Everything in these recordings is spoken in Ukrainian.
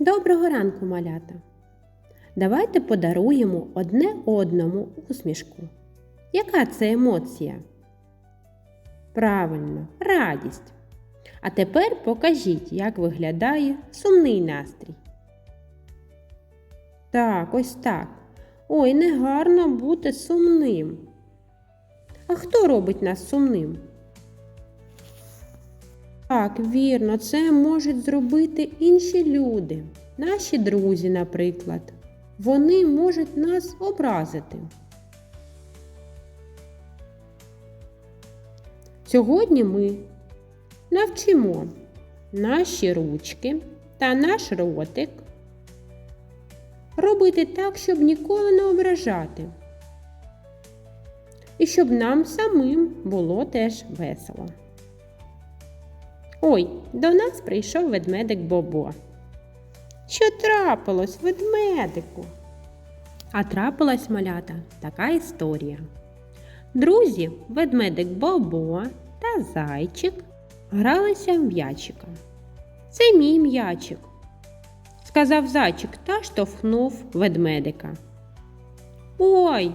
Доброго ранку, малята! Давайте подаруємо одне одному усмішку. Яка це емоція? Правильно, радість. А тепер покажіть, як виглядає сумний настрій. Так, ось так. Ой, не гарно бути сумним. А хто робить нас сумним? Так, вірно, це можуть зробити інші люди, наші друзі, наприклад. Вони можуть нас образити. Сьогодні ми навчимо наші ручки та наш ротик робити так, щоб ніколи не ображати. І щоб нам самим було теж весело. Ой, до нас прийшов ведмедик Бобо. Що трапилось, ведмедику? А трапилась малята така історія. Друзі, ведмедик Бобо та зайчик гралися в м'ячика. Це мій м'ячик, сказав зайчик та штовхнув ведмедика. Ой,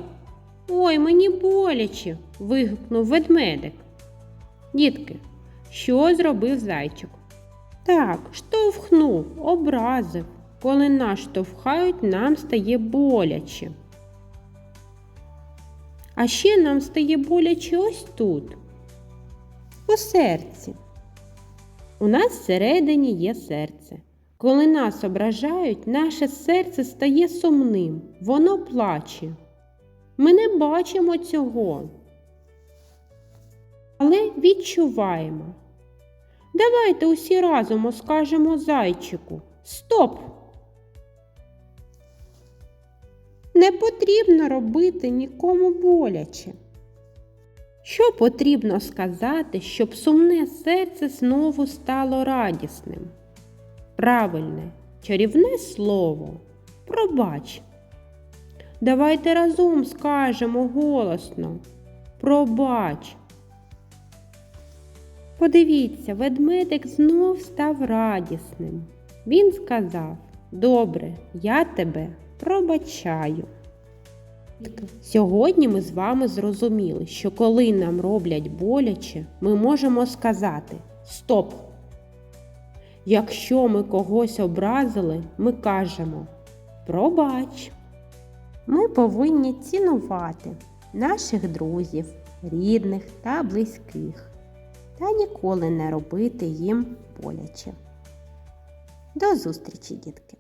ой, мені боляче. вигукнув ведмедик. Дітки, що зробив зайчик? Так, штовхнув, образив. Коли нас штовхають, нам стає боляче. А ще нам стає боляче ось тут, у серці. У нас всередині є серце. Коли нас ображають, наше серце стає сумним, воно плаче. Ми не бачимо цього, але відчуваємо. Давайте усі разом скажемо зайчику Стоп! Не потрібно робити нікому боляче. Що потрібно сказати, щоб сумне серце знову стало радісним? Правильне, чарівне слово. Пробач. Давайте разом скажемо голосно. Пробач. Подивіться, ведмедик знов став радісним. Він сказав Добре, я тебе пробачаю. Сьогодні ми з вами зрозуміли, що коли нам роблять боляче, ми можемо сказати Стоп! Якщо ми когось образили, ми кажемо Пробач. Ми повинні цінувати наших друзів, рідних та близьких та ніколи не робити їм боляче. До зустрічі, дітки!